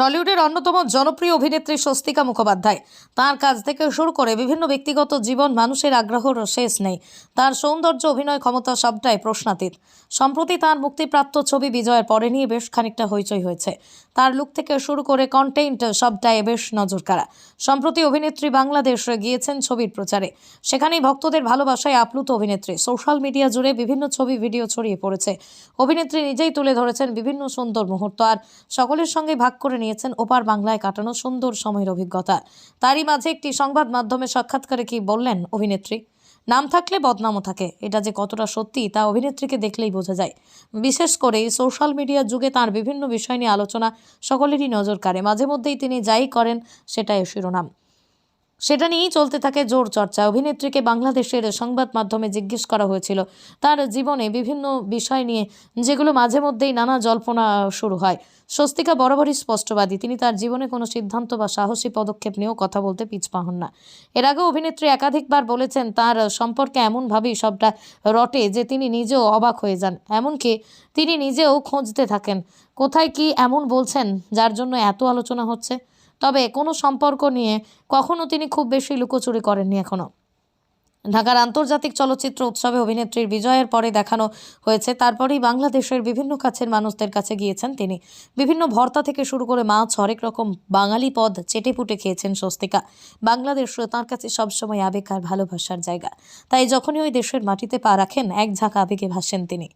টলিউডের অন্যতম জনপ্রিয় অভিনেত্রী স্বস্তিকা মুখোপাধ্যায়। তার কাজ থেকে শুরু করে বিভিন্ন ব্যক্তিগত জীবন মানুষের আগ্রহর শেষ নেই। তার সৌন্দর্য অভিনয় ক্ষমতা সবটাই প্রশ্নাতীত। সম্প্রতি তার মুক্তিপ্রাপ্ত ছবি বিজয়ের পরে নিয়ে বেশ খানিকটা হইচই হয়েছে। তার লুক থেকে শুরু করে কন্টেন্ট সবটাই বেশ নজর কাড়া সম্প্রতি অভিনেত্রী বাংলাদেশ গিয়েছেন ছবির প্রচারে। সেখানেই ভক্তদের ভালোবাসায় আপ্লুত অভিনেত্রী। সোশ্যাল মিডিয়া জুড়ে বিভিন্ন ছবি, ভিডিও ছড়িয়ে পড়েছে। অভিনেত্রী নিজেই তুলে ধরেছেন বিভিন্ন সুন্দর মুহূর্ত। আর সকলের সঙ্গে ভাগ করে নিয়েছেন ওপার বাংলায় কাটানো সুন্দর সময়ের অভিজ্ঞতা। তারই মাঝে একটি সংবাদ মাধ্যমে সাক্ষাৎকারে কি বললেন অভিনেত্রী? নাম থাকলে বদনামও থাকে। এটা যে কতটা সত্যি, তা অভিনেত্রীকে দেখলেই বোঝা যায়। বিশেষ করে সোশ্যাল মিডিয়া যুগে তার বিভিন্ন বিষয় নিয়ে আলোচনা সকলেরই নজর কাড়ে। মাঝে মধ্যেই তিনি যাই করেন, সেটাই শিরোনাম। সেটা নিয়েই চলতে থাকে জোর চর্চা। অভিনেত্রীকে বাংলাদেশের সংবাদ মাধ্যমে জিজ্ঞেস করা হয়েছিল। তার জীবনে বিভিন্ন বিষয় নিয়ে, যেগুলো মাঝে মধ্যেই নানা জল্পনা শুরু হয়। স্বস্তিকা বরাবরই স্পষ্টবাদী। তিনি তার জীবনে কোনো সিদ্ধান্ত বা সাহসী পদক্ষেপ নিয়েও কথা বলতে পিছপা হন না। এর আগেও অভিনেত্রী একাধিকবার বলেছেন, তার সম্পর্কে এমনভাবেই সবটা রটে যে তিনি নিজেও অবাক হয়ে যান। এমনকি তিনি নিজেও খুঁজতে থাকেন, কোথায় কি এমন বলছেন, যার জন্য এত আলোচনা হচ্ছে? তবে কোনো সম্পর্ক নিয়ে কখনো তিনি খুব বেশি লুকোচুরি করেননি এখনও। ঢাকার আন্তর্জাতিক চলচ্চিত্র উৎসবে অভিনেত্রীর বিজয়ের পরে দেখানো হয়েছে, তারপরেই বাংলাদেশের বিভিন্ন কাছের মানুষদের কাছে গিয়েছেন তিনি। বিভিন্ন ভর্তা থেকে শুরু করে মাছ, হরেক রকম বাঙালি পদ চেটেপুটে খেয়েছেন স্বস্তিকা। বাংলাদেশ তাঁর কাছে সবসময় আবেগ আর ভালোবাসার জায়গা। তাই যখনই ওই দেশের মাটিতে পা রাখেন, এক ঝাঁক আবেগে ভাসেন তিনি।